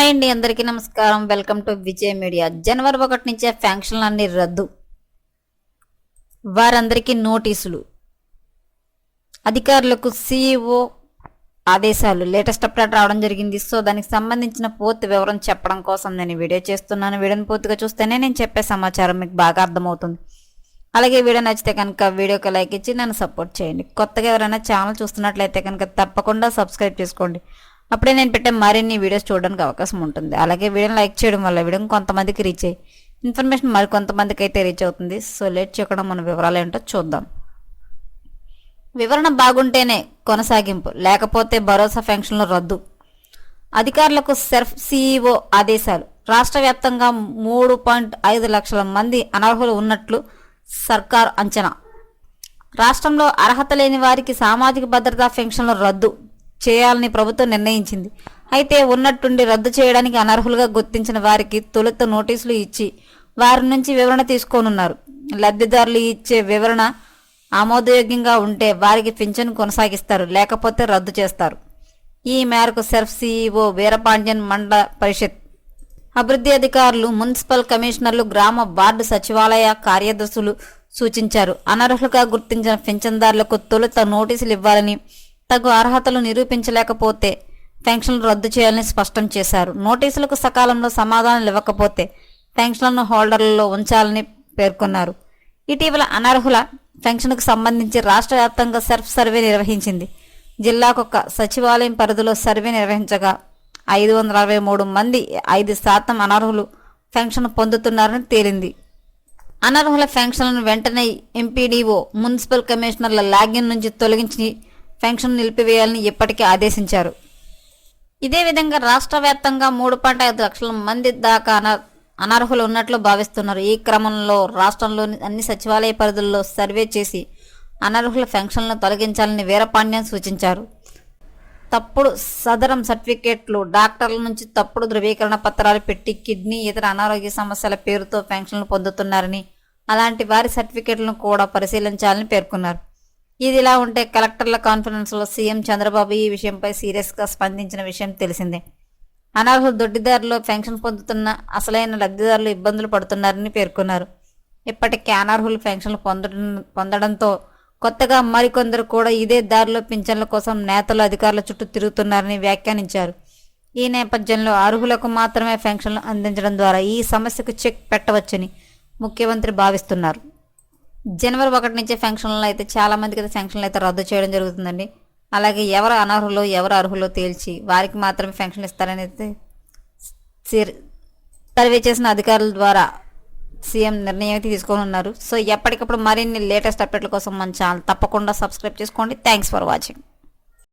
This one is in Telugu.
హాయ్ అండి అందరికీ నమస్కారం. Welcome to Vijay media. జనవరి ఒకటి నుంచే ఫ్యాంక్షన్లు అన్ని రద్దు. వారందరికీ నోటీసులు. అధికారులకు సిఇఓ ఆదేశాలు. లేటెస్ట్ అప్డేట్ రావడం జరిగింది. సో దానికి సంబంధించిన పూర్తి వివరం చెప్పడం కోసం నేను వీడియో చేస్తున్నాను. వీడియోని పూర్తిగా చూస్తేనే నేను చెప్పే సమాచారం మీకు బాగా అర్థమవుతుంది. అలాగే వీడియో నచ్చితే కనుక వీడియోకి లైక్ ఇచ్చి నన్ను సపోర్ట్ చేయండి. కొత్తగా ఎవరైనా ఛానల్ చూస్తున్నట్లయితే కనుక తప్పకుండా సబ్స్క్రైబ్ చేసుకోండి. అప్పుడే నేను పెట్టే మరిన్ని వీడియోస్ చూడడానికి అవకాశం ఉంటుంది. అలాగే వీడియోని లైక్ చేయడం వల్ల వీడియో కొంతమందికి రీచ్ అయ్యి ఇన్ఫర్మేషన్ మరి కొంతమందికి అయితే రీచ్ అవుతుంది. సో లేట్ చేయకుండా మన వివరాలు ఏంటో చూద్దాం. వివరణ బాగుంటేనే కొనసాగింపు లేకపోతే భరోసా ఫంక్షన్లు రద్దు. అధికారులకు సెర్ఫ్ సీఈఓ ఆదేశాలు. రాష్ట్ర వ్యాప్తంగా మూడు పాయింట్ ఐదు లక్షల మంది అనర్హులు ఉన్నట్లు సర్కార్ అంచనా. రాష్ట్రంలో అర్హత లేని వారికి సామాజిక భద్రతా పెన్షన్లు రద్దు. చేయాలని ప్రభుత్వం నిర్ణయించింది. అయితే ఉన్నట్టుండి రద్దు చేయడానికి అనర్హులుగా గుర్తించిన వారికి తొలుత నోటీసులు ఇచ్చి వారి నుంచి వివరణ తీసుకోనున్నారు. లబ్ధిదారులు ఇచ్చే వివరణ ఆమోదయోగ్యంగా ఉంటే వారికి పింఛను కొనసాగిస్తారు లేకపోతే రద్దు చేస్తారు. ఈ మేరకు సెర్ఫ్ సీఈఓ వీరపాండ్యన్ మండల పరిషత్ అభివృద్ధి అధికారులు మున్సిపల్ కమిషనర్లు గ్రామ వార్డు సచివాలయ కార్యదర్శులు సూచించారు. అనర్హులుగా గుర్తించిన పింఛన్దారులకు తొలుత నోటీసులు ఇవ్వాలని తగు అర్హతలు నిరూపించలేకపోతే పెన్షన్లు రద్దు చేయాలని స్పష్టం చేశారు. నోటీసులకు సకాలంలో సమాధానాలు ఇవ్వకపోతే పెన్షన్లను హోల్డర్లలో ఉంచాలని పేర్కొన్నారు. ఇటీవల అనర్హుల పెన్షన్కు సంబంధించి రాష్ట్ర వ్యాప్తంగా సెర్ఫ్ సర్వే నిర్వహించింది. జిల్లాకొక సచివాలయం పరిధిలో సర్వే నిర్వహించగా ఐదు వందల అరవై మూడు మంది ఐదు శాతం అనర్హులు పెన్షన్ పొందుతున్నారని తేలింది. అనర్హుల పెన్షన్లను వెంటనే ఎంపీడీఓ మున్సిపల్ కమిషనర్ల లాగిన్ నుంచి తొలగించి పెన్షన్ నిలిపివేయాలని ఇప్పటికే ఆదేశించారు. ఇదే విధంగా రాష్ట్ర వ్యాప్తంగా మూడు పాయింట్ ఐదు లక్షల మంది దాకా అన అనర్హులు ఉన్నట్లు భావిస్తున్నారు. ఈ క్రమంలో రాష్ట్రంలోని అన్ని సచివాలయ పరిధుల్లో సర్వే చేసి అనర్హుల పెన్షన్లను తొలగించాలని వీరపాండ్యం సూచించారు. తప్పుడు సదరం సర్టిఫికేట్లు డాక్టర్ల నుంచి తప్పుడు ధృవీకరణ పత్రాలు పెట్టి కిడ్నీ ఇతర అనారోగ్య సమస్యల పేరుతో పెన్షన్లు పొందుతున్నారని అలాంటి వారి సర్టిఫికేట్లను కూడా పరిశీలించాలని పేర్కొన్నారు. ఇది ఇలా ఉంటే కలెక్టర్ల కాన్ఫరెన్స్లో సీఎం చంద్రబాబు ఈ విషయంపై సీరియస్గా స్పందించిన విషయం తెలిసిందే. అనర్హుల దొడ్డిదారులు పెన్షన్ పొందుతున్న అసలైన లబ్ధిదారులు ఇబ్బందులు పడుతున్నారని పేర్కొన్నారు. ఇప్పటికే అనర్హులు పెన్షన్లు పొందడం పొందడంతో కొత్తగా మరికొందరు కూడా ఇదే దారిలో పింఛన్ల కోసం నేతలు అధికారుల చుట్టూ తిరుగుతున్నారని వ్యాఖ్యానించారు. ఈ నేపథ్యంలో అర్హులకు మాత్రమే పెన్షన్లు అందించడం ద్వారా ఈ సమస్యకు చెక్ పెట్టవచ్చని ముఖ్యమంత్రి భావిస్తున్నారు. జనవరి ఒకటి నుంచే ఫంక్షన్లు అయితే చాలా మందికి అయితే ఫంక్షన్లు అయితే రద్దు చేయడం జరుగుతుందండి. అలాగే ఎవరు అనర్హులో ఎవరు అర్హులో తేల్చి వారికి మాత్రమే ఫంక్షన్ ఇస్తారని అయితే సర్వే చేసిన అధికారుల ద్వారా సీఎం నిర్ణయం అయితే తీసుకొని ఉన్నారు. సో ఎప్పటికప్పుడు మరిన్ని లేటెస్ట్ అప్డేట్ల కోసం మన ఛానల్ తప్పకుండా సబ్స్క్రైబ్ చేసుకోండి. Thanks for watching.